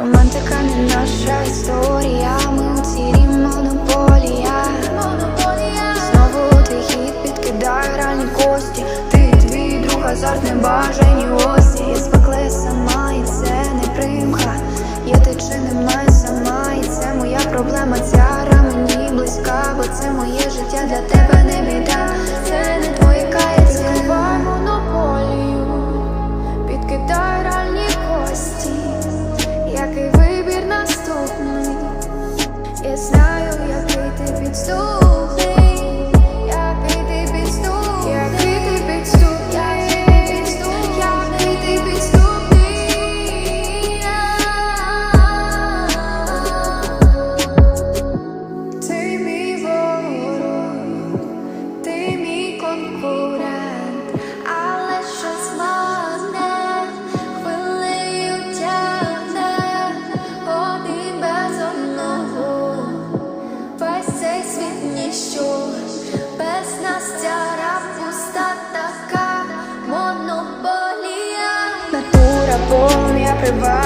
наша історія, ми у цілій монополія. Знову твій хід підкидає реальні кості. Ти твій друг азарт небажані гості. Я спекли сама, і це не примха. Є ти чи немає сама, і це моя проблема. Ця гра мені близька, бо це моє життя для тебе Vou me aprovar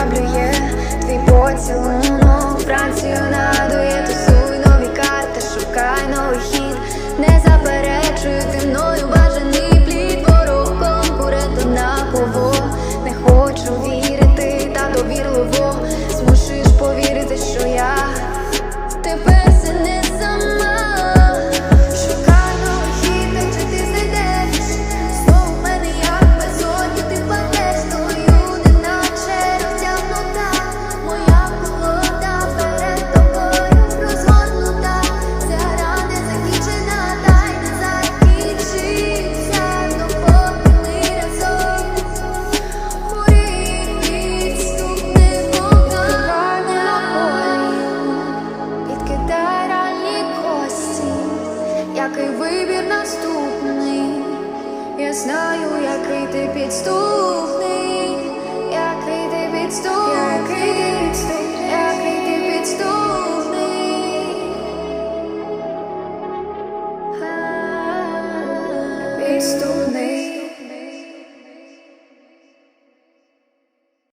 знаю, який ти підступний, який ти підступний, який ти підступний, який ти підступний.